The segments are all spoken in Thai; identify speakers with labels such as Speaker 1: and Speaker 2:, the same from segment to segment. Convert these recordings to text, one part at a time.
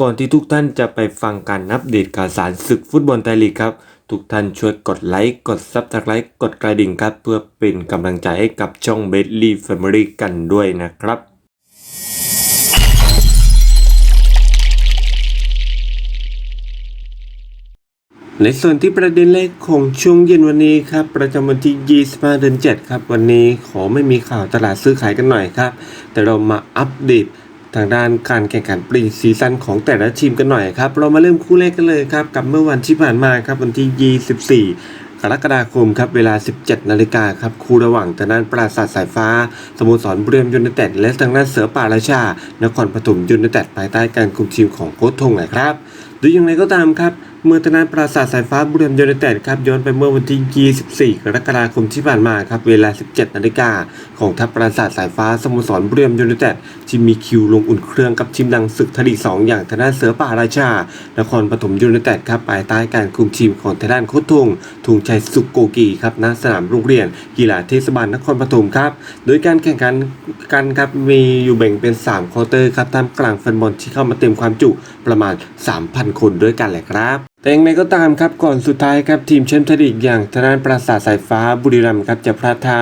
Speaker 1: ก่อนที่ทุกท่านจะไปฟังการอัปเดตข่าวสารศึกฟุตบอลไทยลีกครับ ทุกท่านช่วยกดไลค์กดซับสไครต์กดกระดิ่งครับ เพื่อเป็นกำลังใจให้กับช่องเบสลี่แฟมิลี่กันด้วยนะครับ ในส่วนที่ประเด็นแรกของช่วงเย็นวันนี้ครับ ประจำวันที่ 25 เดือน 7 ครับ วันนี้ขอไม่มีข่าวตลาดซื้อขายกันหน่อยครับ แต่เรามาอัปเดต ทางด้านการแข่งขันปริงซีซั่นของแต่ละทีมกันหน่อยครับ เรามาเริ่มคู่แรกกันเลยครับ กับเมื่อวันที่ผ่านมาครับวันที่ 24กรกฎาคมครับเวลา 17 นาฬิกาครับคู่ระหว่างทางด้านปราสาทสายฟ้า สโมสรเบรียมยูไนเต็ดและทางด้านเสือป่าราชา นครปฐมยูไนเต็ดภายใต้การคุมทีมของโค้ชทงนะครับหรืออย่างไรก็ตามครับ เมื่อทางด้านปราสาทสายฟ้าบุรีรัมย์ยูไนเต็ดครับย้อนไปเมื่อวันที่ 24 กรกฎาคมที่ผ่านมาครับเวลา 17 นาฬิกาของทัพปราสาทสายฟ้าสโมสรบุรีรัมย์ยูไนเต็ดที่มีคิวลงอุ่นเครื่องกับทีมดังศึกทลีก2อย่างทางด้านเสือป่าราชานครปฐมยูไนเต็ดครับภายใต้การคุมทีมของทางด้านโคทงทุงชัยสุกโกกีครับณสนามโรงเรียน กีฬาเทศบาลนครปฐมครับโดยการแข่งขันกันครับมีอยู่แบ่งเป็น3ควอเตอร์ครับท่ามกลางแฟนบอลที่เข้ามาเต็มความจุประมาณ 3,000คนด้วยกันแหละครับ แต่อย่างไรก็ตามครับก่อนสุดท้ายครับทีมแชมป์ทยลีกอย่างทางด้านปราสาทสายฟ้าบุรีรัมย์ครับจะพลาดท่า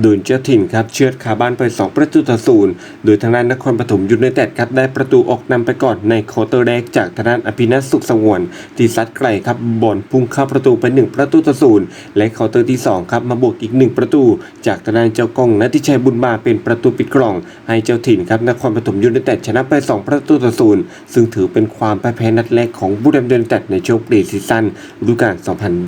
Speaker 1: โดนเจ้าถิ่นครับเชือดคาบ้านไป 2 ประตูต่อศูนย์โดยทางด้านนครปฐมยูไนเต็ดครับได้ประตูออกนำไปก่อนในคอเตอร์แรกจากทางด้านอภินัทสุขสงวนที่ซัดไกลครับบอลพุ่งเข้าประตูไป 1 ประตูต่อศูนย์และคอเตอร์ที่2ครับมาบวกอีก 1 ประตู จากทางด้านเจ้ากองนัทิชัยบุญมาเป็นประตูปิดกล่อง ให้เจ้าถิ่นครับนครปฐมยูไนเต็ดชนะไป 2 ประตูต่อศูนย์ซึ่งถือเป็นความพ่ายแพ้นัดแรกของบุรีรัมย์ยูไนเต็ดในช่วงปรีซีซั่นฤดูกาล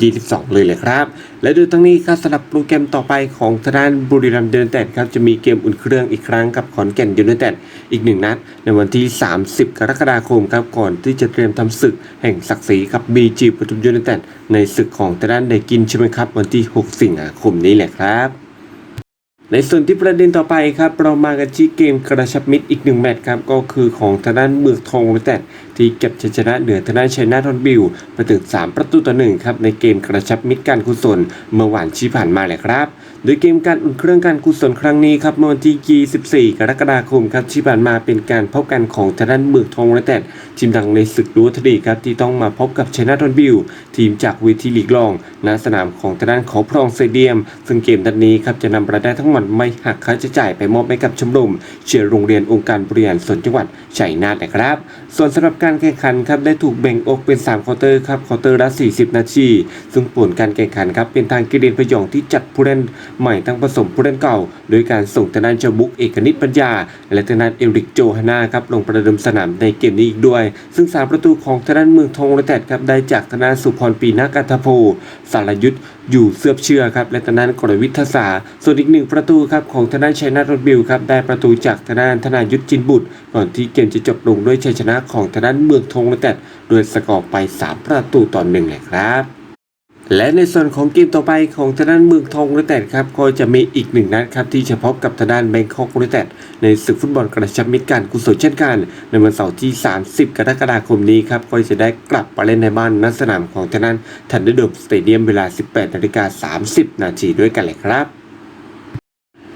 Speaker 1: 2022 เลยเลยครับ และดูทั้งนี้ครับสำหรับโปรแกรมต่อไปของทางด้านบุรีรัมย์ยูไนเต็ดครับจะมีเกมอุ่นเครื่องอีกครั้งกับขอนแก่นยูไนเต็ดอีกหนึ่งนัด ในวันที่ 30 กรกฎาคมครับก่อนที่จะเตรียมทำศึกแห่งศักดิ์ศรีกับบีจีปทุมยูไนเต็ดในศึกของทางด้านเดกินใช่ไหมครับวันที่ 6 สิงหาคมนี้แหละครับในส่วนที่ประเด็นต่อไปครับ เรามากันที่เกมกระชับมิตรอีกหนึ่งแมตช์ครับ ก็คือของทางด้านเมืองทองยูไนเต็ดที่เก็บชัยชนะเหนือทางด้านชัยนาทอนบิลไปถึง3ประตูต่อหนึ่งครับในเกมกระชับมิตรการกุศลเมื่อวานที่ผ่านมาแหละครับ โดยเกมการอุ่นเครื่องการกุศลครั้งนี้ครับเมื่อวันที่24 กรกฎาคมครับที่ผ่านมาเป็นการพบกันของทางด้านเมืองทองยูไนเต็ดทีมดังในศึกดูทดีครับที่ต้องมาพบกับชัยนาทอนบิลทีมจากเวทีลีกรองณสนามของทางด้านขาพรองเตเดียม ซึ่งเกมนัดนี้ครับจะนำรายได้ทั้งหมดไม่หักค่าใช้จ่ายไปมอบให้กับชมรมเชียร์โรงเรียนองค์การบริหารส่วนจังหวัดชัยนาทนะครับ ส่วนสำหรับการแข่งขันครับได้ถูกแบ่งออกเป็น 3ควอเตอร์ครับควอเตอร์ละ 40 นาที ซึ่งผลการแข่งขันครับเป็นทางกิเดนพยองที่จัดผู้เล่นใหม่ทั้งผสมผู้เล่นเก่า โดยการส่งทางด้านเจาบุกเอกนิตปัญญา และทางด้านเอริกโจฮาน่าครับลงประเดิมสนามในเกมนี้อีกด้วย ซึ่ง 3 ประตูของทางด้านเมืองทองยูไนเต็ดครับได้จากทางด้านสุพรปีนากัตโพสารยุทธอยู่เสือเชื่อครับและทางด้านกรวิทยาศาส่วนอีกหนึ่งประตูครับของทางด้านชัยนาทรถบิลครับได้ประตูจากทางด้านธนายุทธจินบุตรก่อนที่เกมจะจบลงด้วยชัยชนะของทางด้านเมืองทองยูไนเต็ดโดยสกอร์ไป 3 ประตูต่อหนึ่งเลยครับและในส่วนของเกมต่อไปของทางด้านเมืองทองยูไนเต็ดครับก็จะมีอีกหนึ่งนัดครับที่เฉพาะกับทางด้านแบงคอกยูไนเต็ดในศึกฟุตบอลกระชับมิตรการกุศลเช่นกัน ในวันเสาร์ที่ 30 กรกฎาคมนี้ครับก็จะได้กลับไปเล่นในบ้านณสนามของทางด้านทันเดอร์ดมสเตเดียมเวลา 18นาฬิกา30 นาทีด้วยกันเลยครับ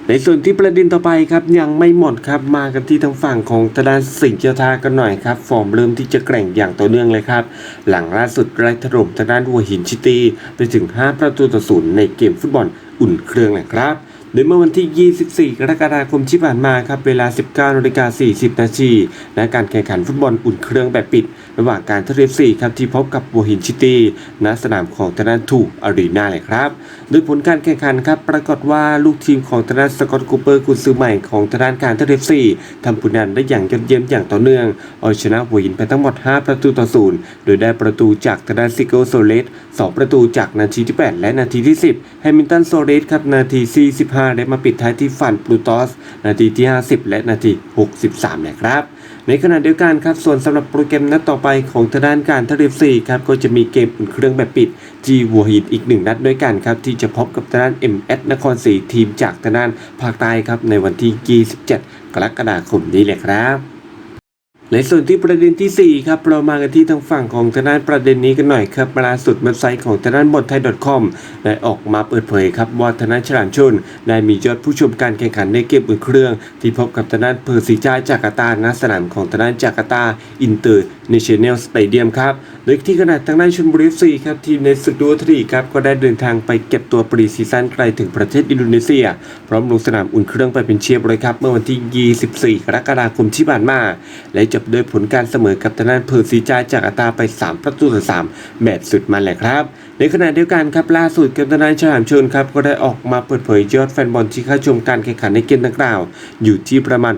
Speaker 1: ในส่วนที่ประเด็นต่อไปครับยังไม่หมดครับมากันที่ทางฝั่งของทางด้านสิงห์เจ้าทากันหน่อยครับฟอร์มเริ่มที่จะแกร่งอย่างต่อเนื่องเลยครับ หลังล่าสุดไล่ถล่มทางด้านหัวหินชิตีไปถึง 5 ประตูต่อศูนย์ในเกมฟุตบอลอุ่นเครื่องนะครับ โดยเมื่อวันที่ 24 กรกฎาคมที่ผ่านมาครับเวลา 19นาฬิกา40 นาทีและการแข่งขันฟุตบอลอุ่นเครื่องแบบปิด ระหว่างการทเรฟซีครับที่พบกับหัวหินชิตี้ณสนามของทางด้านทูอารีนาเลยครับ โดยผลการแข่งขันครับปรากฏว่าลูกทีมของทางด้านสกอตคูเปอร์กุนซือใหม่ของทางด้านการทเรฟซีทำผลงานได้อย่างยอดเยี่ยมอย่างต่อเนื่องเอาชนะหัวหินไปทั้งหมด 5 ประตูต่อศูนย์โดยได้ประตูจากทางด้านซิโกโซเลส2ประตูจากนาทีที่ 8 และนาทีที่ 10 แฮมิลตันโซเลสครับนาที 45 5 และมาปิดท้ายที่ฝันปลูตอส นาทีที่ 50 และนาที 63 นะครับ ในขณะเดียวกันครับส่วนสำหรับโปรแกรมนัดต่อไปของทางด้านการทะเลซีครับก็จะมีเกมอุ่นเครื่องแบบปิดจีวัวหินอีกหนึ่งนัดด้วยกันครับที่จะพบกับทางด้าน MS นครศรีทีมจากทางด้านภาคใต้ครับในวันที่ 27 กรกฎาคมนี้เลยครับ ในส่วนที่ประเด็นที่ 4 ครับ เรามากันที่ทางฝั่งของทางด้านประเด็นนี้กันหน่อยครับล่าสุดเว็บไซต์ของทางด้านบอลไทย .com ได้ออกมาเปิดเผยครับว่าทางด้านฉลามชนได้มียอดผู้ชมการแข่งขันในเกมอุ่นเครื่อง ที่พบกับทางด้านเพอร์ซิจาจาการ์ตาณสนามของทางด้านจาการ์ตาอินเตอร์เนชั่นแนลสเตเดียมครับโดยที่ขณะทางด้านชลบุรีซีครับทีมในศึกดูทรีครับก็ได้เดินทางไปเก็บตัวปรีซีซั่นไกลถึงประเทศอินโดนีเซีย พร้อมลงสนามอุ่นเครื่องไปเป็นเชียบเลยครับเมื่อวันที่ 24 กรกฎาคมที่ผ่านมาและจบด้วยผลการเสมอกับทางด้านเพอร์ซีจาจากอาร์ตาไป 3 ประตูต่อ3แบบสุดมันแหละครับ ในขณะเดียวกันครับล่าสุดเกับทางด้านฉลามชนครับก็ได้ออกมาเปิดเผยยอดแฟนบอลที่เข้าชมการแข่งขันในเกมดังกล่าว อยู่ที่ประมาณ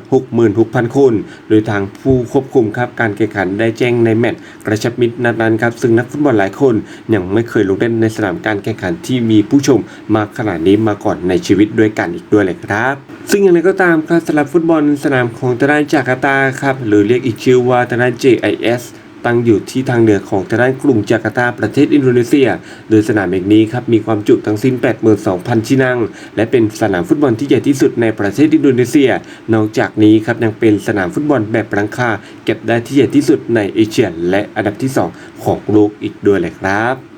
Speaker 1: 66,000 คน โดยทางผู้ควบคุมครับการแข่งขันได้แจ้งในแมตช์กระชับมิตรนัดนั้นครับซึ่งนักฟุตบอลหลายคนยังไม่เคยลงเล่นในสนามการแข่งขันที่มีผู้ชมมากขนาดนี้มาก่อนในชีวิตด้วยกันอีกด้วยเลยครับ ซึ่งอย่างไรก็ตามครับสำหรับฟุตบอลสนามของทางด้านจาการ์ตาครับหรือเรียกอีกชื่อว่าทางด้าน JIS ตั้งอยู่ที่ทางเหนือของทางด้านกรุงจาการ์ตาประเทศอินโดนีเซีย โดยสนามแห่งนี้ครับมีความจุทั้งสิ้น 82,000 ที่นั่ง และเป็นสนามฟุตบอลที่ใหญ่ที่สุดในประเทศอินโดนีเซีย นอกจากนี้ครับยังเป็นสนามฟุตบอลแบบรังคาเก็บได้ที่ใหญ่ที่สุดในเอเชียและอันดับที่ 2 ของโลกอีกด้วยเลยครับ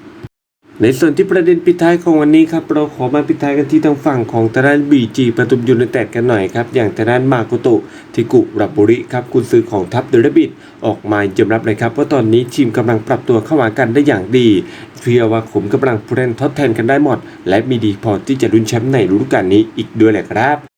Speaker 1: ในส่วนที่ประเด็นปิดท้ายของวันนี้ครับเราขอมาปิดท้ายกันที่ทางฝั่งของทางด้านบีจีประตุมยูไนเต็ดกันหน่อยครับอย่างทางด้านมาโกโตะทิกุรับบุริครับกุนซือของทัพเดอะบิดออกมายอมรับเลยครับว่าตอนนี้ทีมกำลังปรับตัวเข้าหากันได้อย่างดีเชื่อว่าขุมกำลังผู้เล่นทดแทนกันได้หมด และมีดีพอที่จะลุ้นแชมป์ในฤดูกาลนี้อีกด้วยแหละครับ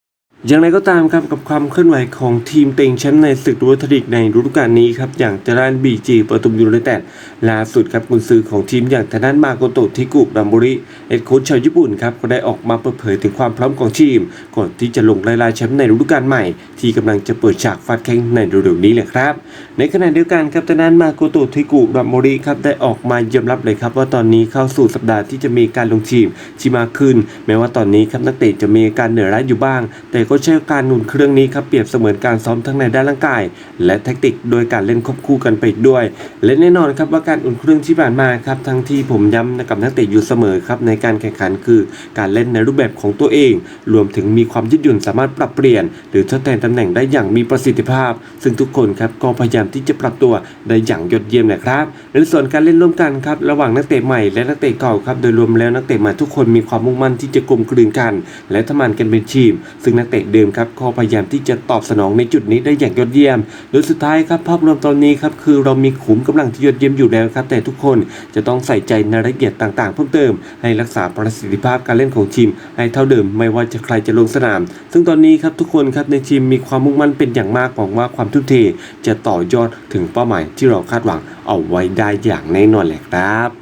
Speaker 1: อย่างไรก็ตามครับกับความเคลื่อนไหวของทีมเต็งแชมป์ในศึกดูทริกในฤดูกาลนี้ครับอย่างทางด้านบีจีปทุมยูไนเต็ดล่าสุดครับกุนซือของทีมอย่างทางด้านมาโกโตะทิกุรัมบุริเอ็ดโค้ชชาวญี่ปุ่นครับก็ได้ออกมาเปิดเผยถึงความพร้อมของทีม ก่อนที่จะลงไล่ล่าแชมป์ในฤดูกาลใหม่ ที่กำลังจะเปิดฉากฟาดแข่งในฤดูนี้เลยครับ ในขณะเดียวกันครับทางด้านมาโกโตะทิกุรัมบุริครับได้ออกมายอมรับเลยครับว่าตอนนี้เข้าสู่สัปดาห์ที่จะมีการลงทีมที่มากขึ้น แม้ว่าตอนนี้ครับนักเตะจะมีการเหนื่อยล้าอยู่บ้าง แต่ก็ใช้การหนุนเครื่องนี้ครับเปรียบเสมือนการซ้อมทั้งในด้านร่างกาย และแทคติกโดยการเล่นควบคู่กันไปด้วย และแน่นอนครับว่าการอุ่นเครื่องที่ผ่านมาครับทั้งที่ผมย้ำกับนักเตะอยู่เสมอครับในการแข่งขันคือ การเล่นในรูปแบบของตัวเอง รวมถึงมีความยืดหยุ่นสามารถปรับเปลี่ยน หรือทดแทนตำแหน่งได้อย่างมีประสิทธิภาพ ซึ่งทุกคนครับก็พยายามที่จะปรับตัวได้อย่างยอดเยี่ยมเลยครับในส่วนการเล่นร่วมกันครับระหว่างนักเตะใหม่และนักเตะเก่าครับโดยรวมแล้วนักเตะใหม่ทุกคนมีความมุ่งมั่นที่จะกลมกลืนกัน และทำงานกันเป็นทีม ซึ่งนักเตะเดิมครับก็พยายามที่จะตอบสนองในจุดนี้ได้อย่างยอดเยี่ยม โดยสุดท้ายครับภาพรวมตอนนี้ครับคือเรามีขุมกำลังที่ยอดเยี่ยมอยู่แล้วครับแต่ทุกคนจะต้องใส่ใจในรายละเอียดต่างๆ เพิ่มเติม ให้รักษาประสิทธิภาพการเล่นของทีม ให้เท่าเดิมไม่ว่าจะใครจะลงสนาม ซึ่งตอนนี้ครับทุกคนครับในทีมมีความมุ่งมั่นเป็นอย่างมากหวังว่าความทุ่มเทจะต่อยอดถึงเป้าหมายที่เราคาดหวังเอาไว้ได้อย่างแน่นอนแหละครับ